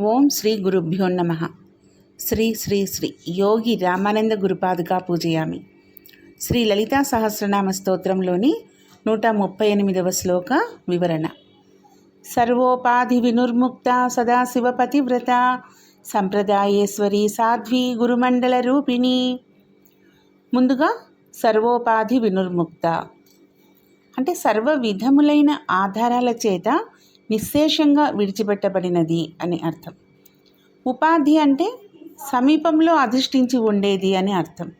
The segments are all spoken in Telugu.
ఓం శ్రీ గురుభ్యో నమ. శ్రీ శ్రీ శ్రీ యోగి రామానంద గురుపాదుగా పూజయామి. శ్రీ లలితా సహస్రనామ స్తోత్రంలోని నూట ముప్పై ఎనిమిదవ శ్లోక వివరణ. సర్వోపాధి వినుర్ముక్త సదాశివపతివ్రత సంప్రదాయేశ్వరి సాధ్వి గురుమండల రూపిణి. ముందుగా సర్వోపాధి వినుర్ముక్త. అంటే సర్వ విధములైన ఆధారాల చేత నిశ్శేషంగా విడిచిపెట్టబడినది అని అర్థం. ఉపాధి అంటే సమీపంలో అధిష్ఠించి ఉండేది అని అర్థం.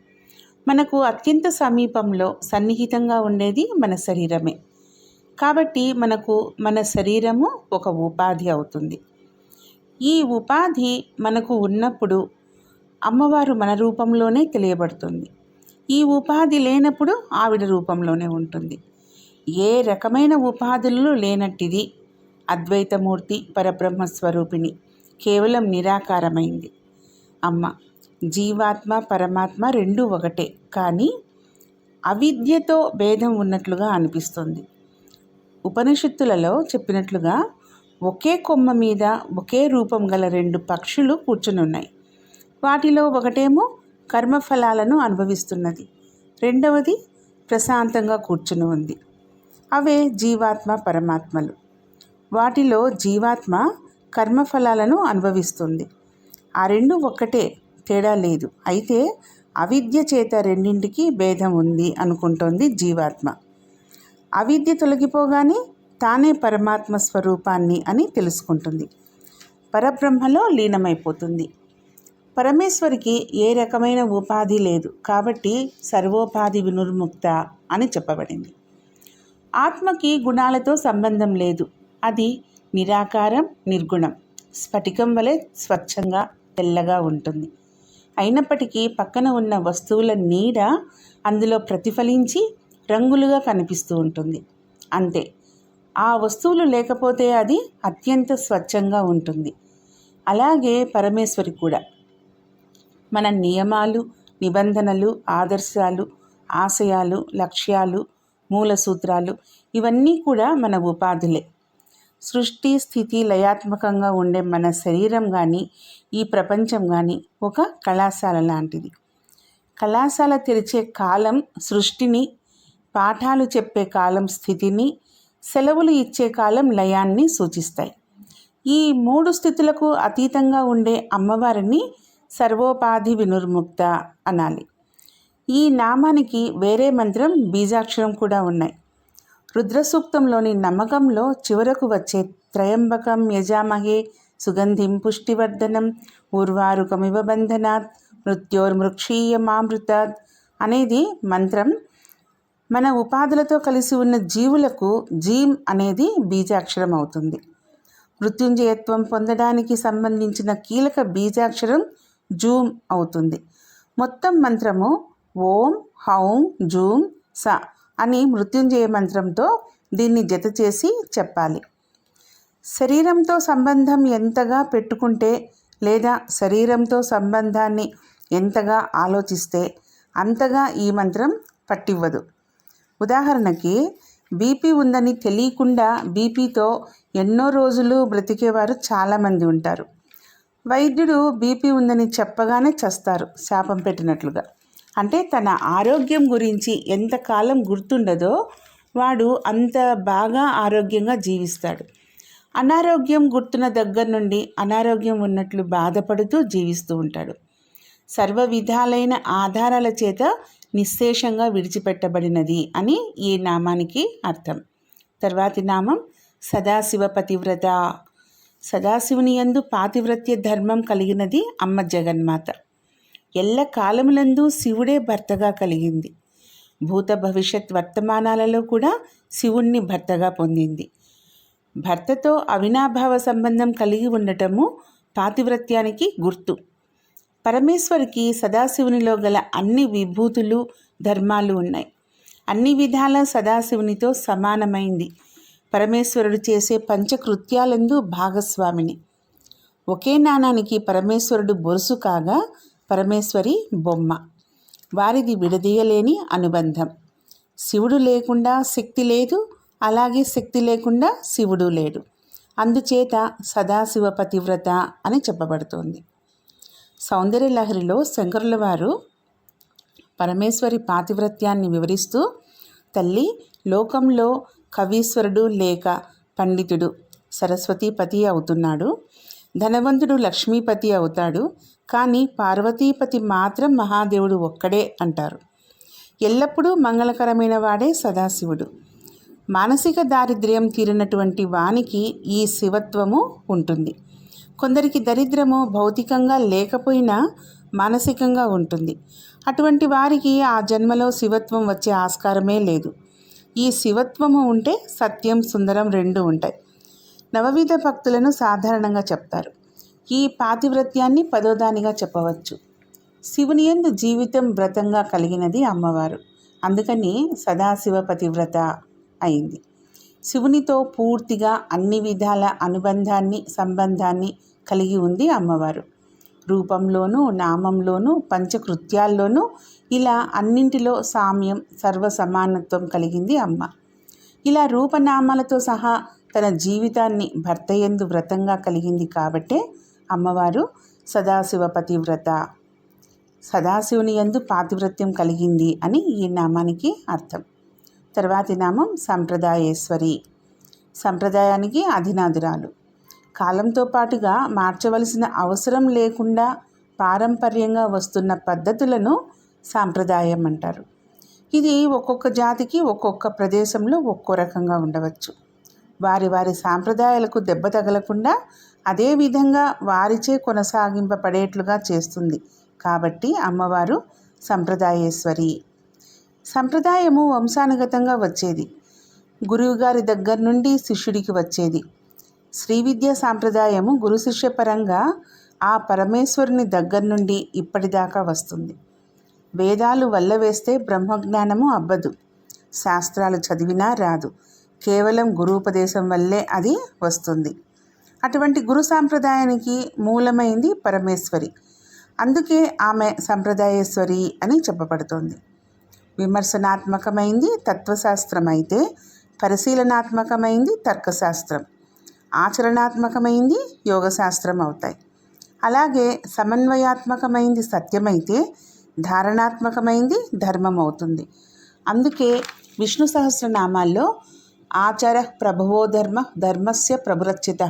మనకు అత్యంత సమీపంలో సన్నిహితంగా ఉండేది మన శరీరమే. కాబట్టి మనకు మన శరీరము ఒక ఉపాధి అవుతుంది. ఈ ఉపాధి మనకు ఉన్నప్పుడు అమ్మవారు మన రూపంలోనే తెలియబడుతుంది. ఈ ఉపాధి లేనప్పుడు ఆవిడ రూపంలోనే ఉంటుంది. ఏ రకమైన ఉపాధులు లేనట్టిది అద్వైతమూర్తి పరబ్రహ్మ స్వరూపిణి కేవలం నిరాకారమైంది. అమ్మ జీవాత్మ పరమాత్మ రెండు ఒకటే. కానీ అవిద్యతో భేదం ఉన్నట్లుగా అనిపిస్తుంది. ఉపనిషత్తులలో చెప్పినట్లుగా ఒకే కొమ్మ మీద ఒకే రూపం గల రెండు పక్షులు కూర్చునున్నాయి. వాటిలో ఒకటేమో కర్మఫలాలను అనుభవిస్తున్నది. రెండవది ప్రశాంతంగా కూర్చుని ఉంది. అవే జీవాత్మ పరమాత్మలు. వాటిలో జీవాత్మ కర్మఫలాలను అనుభవిస్తుంది. ఆ రెండు ఒక్కటే తేడా లేదు. అయితే అవిద్య చేత రెండింటికి భేదం ఉంది అనుకుంటోంది జీవాత్మ. అవిద్య తొలగిపోగానే తానే పరమాత్మ స్వరూపాన్ని అని తెలుసుకుంటుంది. పరబ్రహ్మలో లీనమైపోతుంది. పరమేశ్వరికి ఏ రకమైన ఉపాధి లేదు కాబట్టి సర్వోపాధి వినుర్ముక్త అని చెప్పబడింది. ఆత్మకి గుణాలతో సంబంధం లేదు. అది నిరాకారం నిర్గుణం. స్ఫటికం వలె స్వచ్ఛంగా తెల్లగా ఉంటుంది. అయినప్పటికీ పక్కన ఉన్న వస్తువుల నీడ అందులో ప్రతిఫలించి రంగులుగా కనిపిస్తూ ఉంటుంది. అంతే. ఆ వస్తువులు లేకపోతే అది అత్యంత స్వచ్ఛంగా ఉంటుంది. అలాగే పరమేశ్వరి కూడా. మన నియమాలు నిబంధనలు ఆదర్శాలు ఆశయాలు లక్ష్యాలు మూల సూత్రాలు ఇవన్నీ కూడా మన ఉపాధులే. సృష్టి స్థితి లయాత్మకంగా ఉండే మన శరీరం కానీ ఈ ప్రపంచం కానీ ఒక కళాశాల లాంటిది. కళాశాల తెరిచే కాలం సృష్టిని పాఠాలు చెప్పే కాలం స్థితిని సెలవులు ఇచ్చే కాలం లయాన్ని సూచిస్తాయి. ఈ మూడు స్థితులకు అతీతంగా ఉండే అమ్మవారిని సర్వోపాధి వినుర్ముక్త అనాలి. ఈ నామానికి వేరే మంత్రం బీజాక్షరం కూడా ఉన్నాయి. రుద్రసూక్తంలోని నమ్మకంలో చివరకు వచ్చే త్రయంబకం యజామహే సుగంధిం పుష్టివర్ధనం ఊర్వారుకమివ బంధనాత్ మృత్యోర్మృక్షీయమామృతాత్ అనేది మంత్రం. మన ఉపాధులతో కలిసి ఉన్న జీవులకు జీమ్ అనేది బీజాక్షరం అవుతుంది మృత్యుంజయత్వం పొందడానికి సంబంధించిన కీలక బీజాక్షరం జూమ్ అవుతుంది. మొత్తం మంత్రము ఓం హౌం జూమ్ స అని మృత్యుంజయ మంత్రంతో దీన్ని జత చేసి చెప్పాలి. శరీరంతో సంబంధం ఎంతగా పెట్టుకుంటే లేదా శరీరంతో సంబంధాన్ని ఎంతగా ఆలోచిస్తే అంతగా ఈ మంత్రం పట్టివ్వదు. ఉదాహరణకి బీపీ ఉందని తెలియకుండా బీపీతో ఎన్నో రోజులు బ్రతికేవారు చాలామంది ఉంటారు. వైద్యుడు బీపీ ఉందని చెప్పగానే చస్తారు శాపం పెట్టినట్లుగా. అంటే తన ఆరోగ్యం గురించి ఎంతకాలం గుర్తుండదో వాడు అంత బాగా ఆరోగ్యంగా జీవిస్తాడు. అనారోగ్యం గుర్తున్న దగ్గర నుండి అనారోగ్యం ఉన్నట్లు బాధపడుతూ జీవిస్తూ ఉంటాడు. సర్వ విధాలైన ఆధారాల చేత నిశ్శేషంగా విడిచిపెట్టబడినది అని ఈ నామానికి అర్థం. తర్వాతి నామం సదాశివ పతివ్రత. సదాశివుని యందు పాతివ్రత్య ధర్మం కలిగినది అమ్మ జగన్మాత. ఎల్ల కాలములందు శివుడే భర్తగా కలిగింది. భూత భవిష్యత్ వర్తమానాలలో కూడా శివుణ్ణి భర్తగా పొందింది. భర్తతో అవినాభావ సంబంధం కలిగి ఉండటము పాతివ్రత్యానికి గుర్తు. పరమేశ్వరికి సదాశివునిలో గల అన్ని విభూతులు ధర్మాలు ఉన్నాయి. అన్ని విధాల సదాశివునితో సమానమైంది. పరమేశ్వరుడు చేసే పంచకృత్యాలందు భాగస్వామిని. ఒకే నాణానికి పరమేశ్వరుడు బొరుసు కాగా పరమేశ్వరి బొమ్మ. వారిది విడదీయలేని అనుబంధం. శివుడు లేకుండా శక్తి లేదు అలాగే శక్తి లేకుండా శివుడు లేడు. అందుచేత సదాశివ పతివ్రత అని చెప్పబడుతోంది. సౌందర్యలహరిలో శంకరుల వారు పరమేశ్వరి పాతివ్రత్యాన్ని వివరిస్తూ తల్లి లోకంలో కవీశ్వరుడు లేక పండితుడు సరస్వతిపతి అవుతున్నాడు. ధనవంతుడు లక్ష్మీపతి అవుతాడు. కానీ పార్వతీపతి మాత్రం మహాదేవుడు ఒక్కడే అంటారు. ఎల్లప్పుడూ మంగళకరమైన వాడే సదాశివుడు. మానసిక దారిద్ర్యం తీరినటువంటి వానికి ఈ శివత్వము ఉంటుంది. కొందరికి దరిద్రము భౌతికంగా లేకపోయినా మానసికంగా ఉంటుంది. అటువంటి వారికి ఆ జన్మలో శివత్వం వచ్చే ఆస్కారమే లేదు. ఈ శివత్వము ఉంటే సత్యం సుందరం రెండు ఉంటాయి. నవవిధ భక్తులను సాధారణంగా చెప్తారు. ఈ పాతివ్రత్యాన్ని పదోదానిగా చెప్పవచ్చు. శివుని ఎందు జీవితం వ్రతంగా కలిగినది అమ్మవారు. అందుకని సదాశివ పతివ్రత అయింది. శివునితో పూర్తిగా అన్ని విధాల అనుబంధాన్ని సంబంధాన్ని కలిగి ఉంది అమ్మవారు. రూపంలోనూ నామంలోనూ పంచకృత్యాల్లోనూ ఇలా అన్నింటిలో సామ్యం సర్వ సమానత్వం కలిగింది అమ్మ. ఇలా రూపనామాలతో సహా తన జీవితాన్ని భర్త ఎందు వ్రతంగా కలిగింది కాబట్టే అమ్మవారు సదాశివ పతివ్రత. సదాశివుని ఎందు పాతివ్రత్యం కలిగింది అని ఈ నామానికి అర్థం. తర్వాతి నామం సంప్రదాయేశ్వరి. సంప్రదాయానికి అధినాథురాలు కాలంతో పాటుగా మార్చవలసిన అవసరం లేకుండా పారంపర్యంగా వస్తున్న పద్ధతులను సాంప్రదాయం అంటారు. ఇది ఒక్కొక్క జాతికి ఒక్కొక్క ప్రదేశంలో ఒక్కో రకంగా ఉండవచ్చు. వారి వారి సాంప్రదాయాలకు దెబ్బ తగలకుండా అదే విధంగా వారిచే కొనసాగింపబడేట్లుగా చేస్తుంది. కాబట్టి అమ్మవారు సంప్రదాయేశ్వరి. సంప్రదాయము వంశానుగతంగా వచ్చేది. గురువుగారి దగ్గర నుండి శిష్యుడికి వచ్చేది. శ్రీ విద్యా సాంప్రదాయము గురు శిష్య పరంగా ఆ పరమేశ్వరుని దగ్గర నుండి ఇప్పటిదాకా వస్తుంది. వేదాలు వల్ల వేస్తే బ్రహ్మజ్ఞానము అబ్బదు. శాస్త్రాలు చదివినా రాదు. కేవలం గురూపదేశం వల్లే అది వస్తుంది. అటువంటి గురు సాంప్రదాయానికి మూలమైంది పరమేశ్వరి. అందుకే ఆమె సంప్రదాయేశ్వరి అని చెప్పబడుతోంది. విమర్శనాత్మకమైంది తత్వశాస్త్రం అయితే పరిశీలనాత్మకమైంది తర్కశాస్త్రం. ఆచరణాత్మకమైంది యోగశాస్త్రం అవుతాయి. అలాగే సమన్వయాత్మకమైంది సత్యమైతే ధారణాత్మకమైంది ధర్మం అవుతుంది అందుకే విష్ణు సహస్రనామాల్లో ఆచార ప్రభవో ధర్మ ధర్మస్య ప్రభురచిత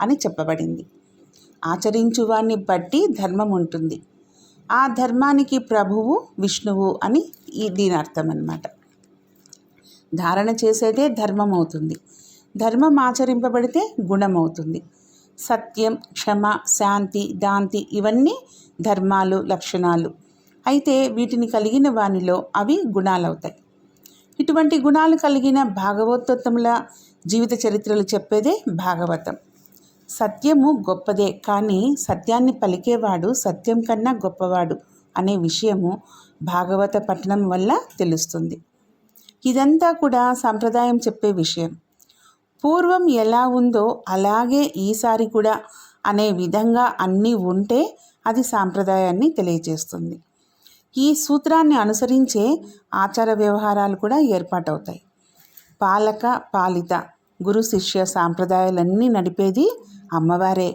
అని చెప్పబడింది. ఆచరించువాన్ని బట్టి ధర్మం ఉంటుంది. ఆ ధర్మానికి ప్రభువు విష్ణువు అని ఈ దీని అర్థం అన్నమాట ధారణ చేసేదే ధర్మం అవుతుంది ధర్మం ఆచరింపబడితే గుణం అవుతుంది సత్యం క్షమ శాంతి దాంతి ఇవన్నీ ధర్మాలు లక్షణాలు. అయితే వీటిని కలిగిన వానిలో అవి గుణాలవుతాయి. ఇటువంటి గుణాలు కలిగిన భాగవతోత్తముల జీవిత చరిత్రలు చెప్పేదే భాగవతం. సత్యము గొప్పదే కానీ సత్యాన్ని పలికేవాడు సత్యం కన్నా గొప్పవాడు అనే విషయము భాగవత పఠనం వల్ల తెలుస్తుంది. ఇదంతా కూడా సంప్రదాయం చెప్పే విషయం. పూర్వం ఎలా ఉందో అలాగే ఈసారి కూడా అనే విధంగా అన్నీ ఉంటే అది సాంప్రదాయాన్ని తెలియజేస్తుంది. ఈ సూత్రాన్ని అనుసరించే ఆచార వ్యవహారాలు కూడా ఏర్పాటవుతాయి. పాలక పాలిత గురు శిష్య సాంప్రదాయాలన్నీ నడిపేది అమ్మవారే.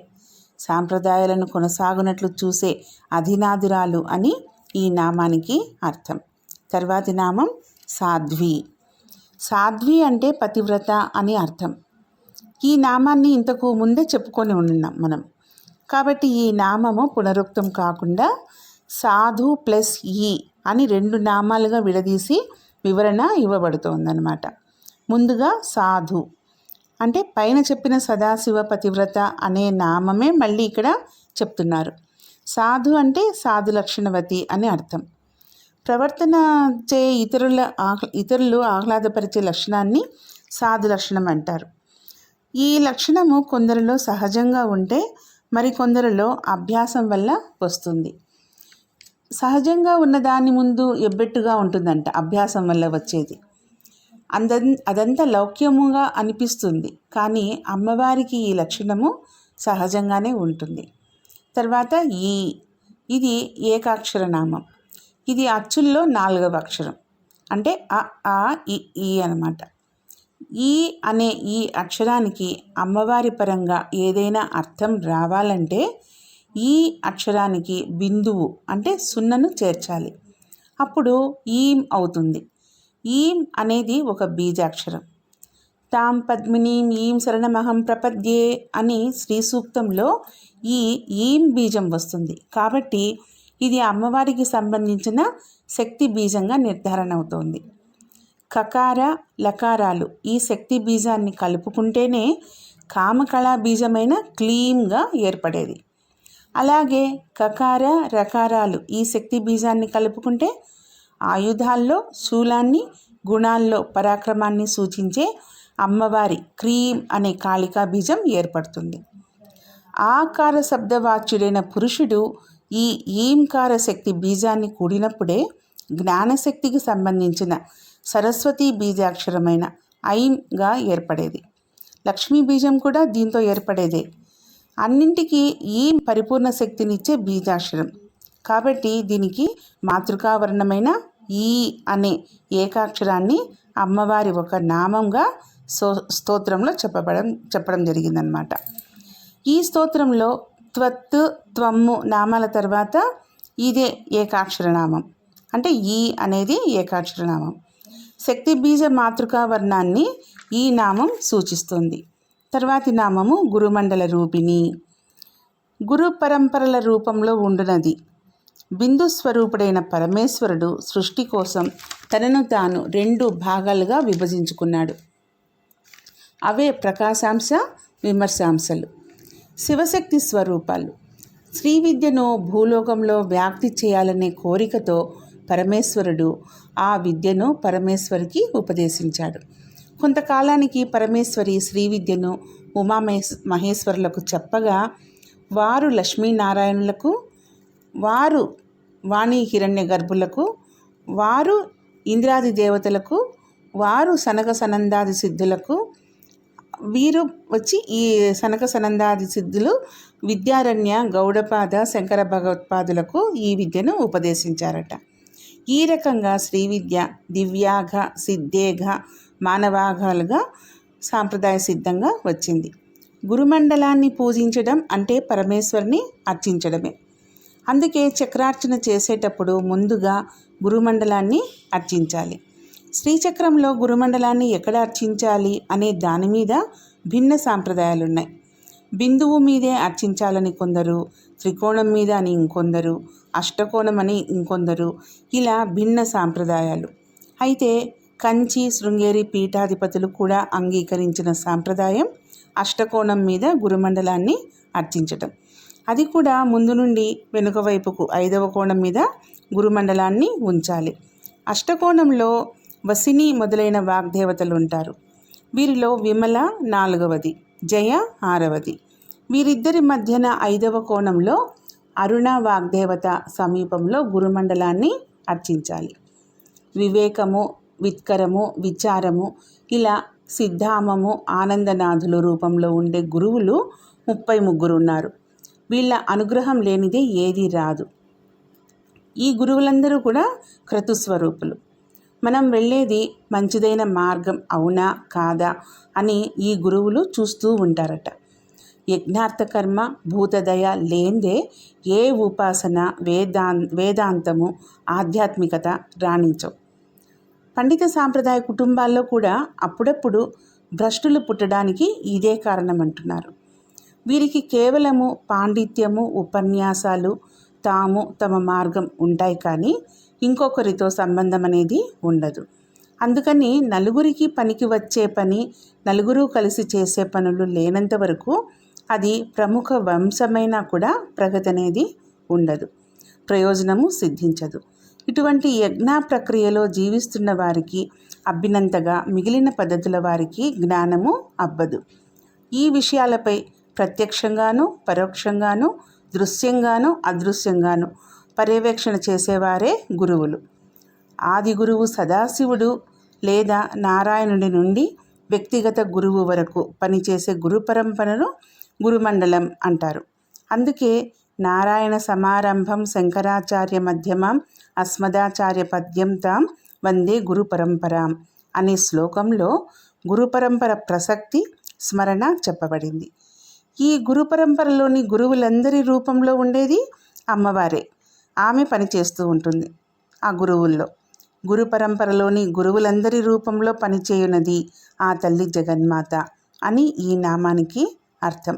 సాంప్రదాయాలను కొనసాగునట్లు చూసే అధినాదురాలు అని ఈ నామానికి అర్థం. తర్వాతి నామం సాధ్వి. సాధ్వి అంటే పతివ్రత అని అర్థం. ఈ నామాన్ని ఇంతకు ముందే చెప్పుకొని ఉన్నాం మనం. కాబట్టి ఈ నామము పునరుక్తం కాకుండా సాధు ప్లస్ ఈ అని రెండు నామాలుగా విడదీసి వివరణ ఇవ్వబడుతోందనమాట ముందుగా సాధు. అంటే పైన చెప్పిన సదాశివ పతివ్రత అనే నామమే మళ్ళీ ఇక్కడ చెప్తున్నారు. సాధు అంటే సాధు లక్షణవతి అని అర్థం. ప్రవర్తన చే ఇతరుల ఆహ్లా ఇతరులు ఆహ్లాదపరిచే లక్షణాన్ని సాధు లక్షణం అంటారు. ఈ లక్షణము కొందరిలో సహజంగా ఉంటే మరికొందరిలో అభ్యాసం వల్ల వస్తుంది. సహజంగా ఉన్న దాని ముందు ఎబ్బెట్టుగా ఉంటుందంట అభ్యాసం వల్ల వచ్చేది. అంద అదంతా లౌక్యముగా అనిపిస్తుంది. కానీ అమ్మవారికి ఈ లక్షణము సహజంగానే ఉంటుంది. తర్వాత ఈ ఇది ఏకాక్షర నామం. ఇది అచ్చుల్లో నాలుగవ అక్షరం. అంటే అ ఆ ఇ ఈ అనమాట. ఈ అనే ఈ అక్షరానికి అమ్మవారి పరంగా ఏదైనా అర్థం రావాలంటే ఈ అక్షరానికి బిందువు అంటే సున్నను చేర్చాలి. అప్పుడు ఈం అవుతుంది. ఈం అనేది ఒక బీజాక్షరం. తాం పద్మినీం ఈం శరణమహం ప్రపద్యే అని శ్రీ సూక్తంలో ఈ ఈం బీజం వస్తుంది. కాబట్టి ఇది అమ్మవారికి సంబంధించిన శక్తి బీజంగా నిర్ధారణ అవుతోంది. కకార లకారాలు ఈ శక్తి బీజాన్ని కలుపుకుంటేనే కామకళా బీజమైన క్లీమ్గా ఏర్పడేది. అలాగే కకార రకారాలు ఈ శక్తి బీజాన్ని కలుపుకుంటే ఆయుధాల్లో శూలాన్ని గుణాల్లో పరాక్రమాన్ని సూచించే అమ్మవారి క్రీం అనే కాళికా బీజం ఏర్పడుతుంది. ఆకార శబ్దవాచ్యుడైన పురుషుడు ఈ ఈంకార శక్తి బీజాన్ని కూడినప్పుడే జ్ఞానశక్తికి సంబంధించిన సరస్వతి బీజాక్షరమైన ఐంగా ఏర్పడేది. లక్ష్మీ బీజం కూడా దీంతో ఏర్పడేదే. అన్నింటికీ ఈ పరిపూర్ణ శక్తినిచ్చే బీజాక్షరం. కాబట్టి దీనికి మాతృకావర్ణమైన ఈ అనే ఏకాక్షరాన్ని అమ్మవారి ఒక నామంగా సో స్తోత్రంలో చెప్పబడం చెప్పడం జరిగిందనమాట ఈ స్తోత్రంలో త్వత్తు త్వమ్ము నామాల తర్వాత ఇదే ఏకాక్షర నామం అంటే ఈ అనేది ఏకాక్షర నామం శక్తి బీజ మాతృకా వర్ణాన్ని ఈ నామం సూచిస్తుంది. తర్వాతి నామము గురుమండల రూపిణి. గురు పరంపరల రూపంలో ఉండునది. బిందు స్వరూపుడైన పరమేశ్వరుడు సృష్టి కోసం తనను తాను రెండు భాగాలుగా విభజించుకున్నాడు. అవే ప్రకాశాంశ విమర్శాంశలు. శివశక్తి స్వరూపాలు. శ్రీ విద్యను భూలోకంలో వ్యాప్తి చేయాలనే కోరికతో పరమేశ్వరుడు ఆ విద్యను పరమేశ్వరికి ఉపదేశించాడు. కొంతకాలానికి పరమేశ్వరి శ్రీ విద్యను ఉమామహేశ్ మహేశ్వరులకు చెప్పగా వారు లక్ష్మీనారాయణులకు వారు వాణి హిరణ్య గర్భులకు వారు ఇంద్రాది దేవతలకు వారు సనక సనందాది సిద్ధులకు వీరు వచ్చి ఈ సనక సనందాది సిద్ధులు విద్యారణ్య గౌడపాద శంకర భగవత్పాదులకు ఈ విద్యను ఉపదేశించారట. ఈ రకంగా శ్రీ విద్య దివ్యాఘ సిద్ధేఘ మానవాఘాలుగా సాంప్రదాయ సిద్ధంగా వచ్చింది. గురుమండలాన్ని పూజించడం అంటే పరమేశ్వరిని అర్చించడమే. అందుకే చక్రార్చన చేసేటప్పుడు ముందుగా గురుమండలాన్ని అర్చించాలి. శ్రీచక్రంలో గురుమండలాన్ని ఎక్కడ అర్చించాలి అనే దాని మీద భిన్న సాంప్రదాయాలు ఉన్నాయి బిందువు మీదే అర్చించాలని కొందరు త్రికోణం మీద అని ఇంకొందరు అష్టకోణం అని ఇంకొందరు ఇలా భిన్న సాంప్రదాయాలు. అయితే కంచి శృంగేరి పీఠాధిపతులు కూడా అంగీకరించిన సాంప్రదాయం అష్టకోణం మీద గురుమండలాన్ని అర్చించటం. అది కూడా ముందు నుండి వెనుక వైపుకు ఐదవ కోణం మీద గురుమండలాన్ని ఉంచాలి. అష్టకోణంలో వసిని మొదలైన వాగ్దేవతలు ఉంటారు వీరిలో విమల నాలుగవది జయ ఆరవది. వీరిద్దరి మధ్యన ఐదవ కోణంలో అరుణ వాగ్దేవత సమీపంలో గురుమండలాన్ని అర్చించాలి. వివేకము విత్కరము విచారము ఇలా సిద్ధామము ఆనందనాథులు రూపంలో ఉండే గురువులు ముప్పై ముగ్గురు ఉన్నారు వీళ్ళ అనుగ్రహం లేనిదే ఏది రాదు. ఈ గురువులందరూ కూడా క్రతుస్వరూపులు. మనం వెళ్ళేది మంచిదైన మార్గం అవునా కాదా అని ఈ గురువులు చూస్తూ ఉంటారట. యజ్ఞార్థకర్మ భూతదయ లేందే ఏ ఉపాసన వేదా వేదాంతము ఆధ్యాత్మికత రాణించవు. పండిత సాంప్రదాయ కుటుంబాల్లో కూడా అప్పుడప్పుడు భ్రష్టులు పుట్టడానికి ఇదే కారణం అంటున్నారు వీరికి కేవలము పాండిత్యము ఉపన్యాసాలు తాము తమ మార్గం ఉంటాయి కానీ ఇంకొకరితో సంబంధం అనేది ఉండదు. అందుకని నలుగురికి పనికి వచ్చే పని నలుగురు కలిసి చేసే పనులు లేనంత వరకు అది ప్రముఖ వంశమైనా కూడా ప్రగతి అనేది ఉండదు. ప్రయోజనము సిద్ధించదు. ఇటువంటి యజ్ఞ ప్రక్రియలో జీవిస్తున్న వారికి అబ్బినంతగా మిగిలిన పద్ధతుల వారికి జ్ఞానము అబ్బదు. ఈ విషయాలపై ప్రత్యక్షంగాను పరోక్షంగాను దృశ్యంగాను అదృశ్యంగాను పర్యవేక్షణ చేసేవారే గురువులు. ఆది గురువు సదాశివుడు లేదా నారాయణుడి నుండి వ్యక్తిగత గురువు వరకు పనిచేసే గురు పరంపరను గురుమండలం అంటారు. అందుకే నారాయణ సమారంభం శంకరాచార్య మధ్యమం అస్మదాచార్య పద్యంతాం వందే గురు పరంపరాం అనే శ్లోకంలో గురు పరంపర ప్రసక్తి స్మరణ చెప్పబడింది. ఈ గురు పరంపరలోని గురువులందరి రూపంలో ఉండేది అమ్మవారే. ఆమె పనిచేస్తూ ఉంటుంది. ఆ గురువుల్లో గురు పరంపరలోని గురువులందరి రూపంలో పనిచేయునది ఆ తల్లి జగన్మాత అని ఈ నామానికి అర్థం.